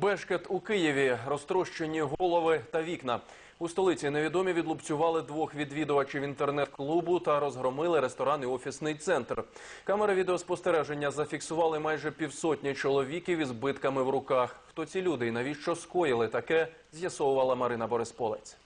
Бешкет у Києві, розтрощені голови та вікна. У столиці невідомі відлупцювали двох відвідувачів інтернет-клубу та розгромили ресторан і офісний центр. Камери відеоспостереження зафіксували майже півсотні чоловіків із битками в руках. Хто ці люди і навіщо скоїли таке, з'ясовувала Марина Борисполець.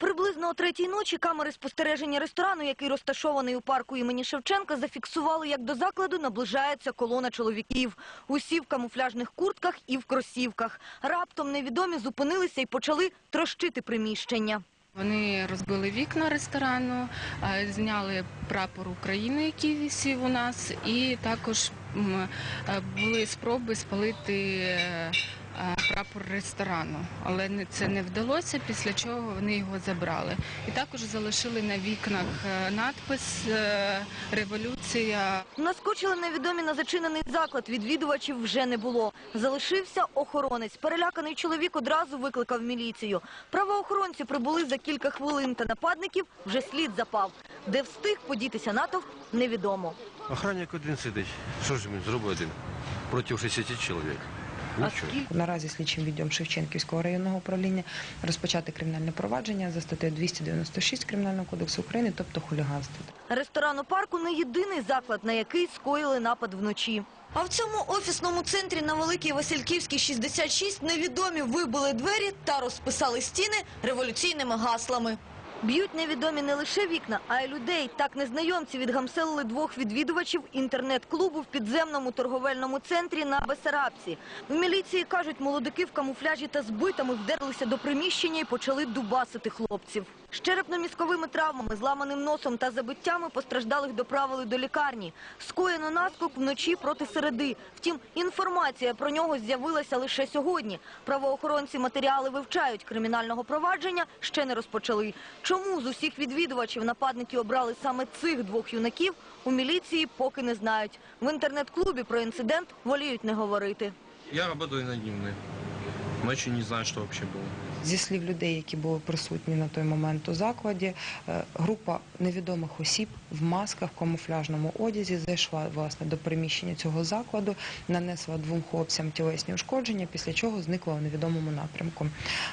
Приблизно о третій ночі камери спостереження ресторану, який розташований у парку імені Шевченка, зафіксували, як до закладу наближається колона чоловіків. Усі в камуфляжних куртках і в кросівках. Раптом невідомі зупинилися і почали трощити приміщення. Вони розбили вікна ресторану, е, зняли прапор України, який висів у нас, і також е, були спроби спалити е, прапор ресторану. Але не- це не вдалося, після чого вони його забрали. І також залишили на вікнах е, надпис е, Революція. Наскочили невідомі на зачинений заклад. Відвідувачів вже не було. Залишився охоронець. Переляканий чоловік одразу викликав міліцію. Правоохоронці прибули за кілька хвилин, та нападників вже слід запав. Де встиг подітися натовп, невідомо. Охранник один сидить. Що ж він зробить один? Проти 60 чоловік. Наразі слідчим відділом Шевченківського районного управління розпочати кримінальне провадження за статтею 296 Кримінального кодексу України, тобто хуліганство. Ресторан у парку не єдиний заклад, на який скоїли напад вночі. А в цьому офісному центрі на Великій Васильківській 66 невідомі вибили двері та розписали стіни революційними гаслами. Б'ють невідомі не лише вікна, а й людей. Так незнайомці відгамселили двох відвідувачів інтернет-клубу в підземному торговельному центрі на Бесарабці. В міліції кажуть, молодики в камуфляжі та збитами вдерлися до приміщення і почали дубасити хлопців. З черепно-мізковими травмами, зламаним носом та забиттями постраждалих доправили до лікарні. Скоєно наскок вночі проти середи. Втім, інформація про нього з'явилася лише сьогодні. Правоохоронці матеріали вивчають. Кримінального провадження ще не розпочали. Чому з усіх відвідувачів нападники обрали саме цих двох юнаків, у міліції поки не знають. В інтернет-клубі про інцидент воліють не говорити. Я работаю на Ночью не знаю, что вообще было. Зі слів людей, які були присутні на той момент у закладі, е, група невідомих осіб в масках, в камуфляжному одязі зайшла власне до приміщення цього закладу, нанесла двом хлопцям тілесні ушкодження, після чого зникла у невідомому напрямку.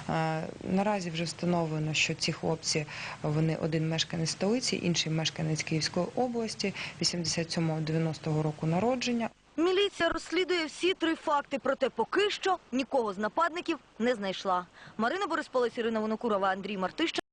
Е, Наразі вже встановлено, що ці хлопці вони один мешканець столиці, інший мешканець Київської області, 87-90 року народження. Міліція розслідує всі три факти, проте поки що нікого з нападників не знайшла. Марина Борисполець, Ірина Вонокурова, Андрій Мартища.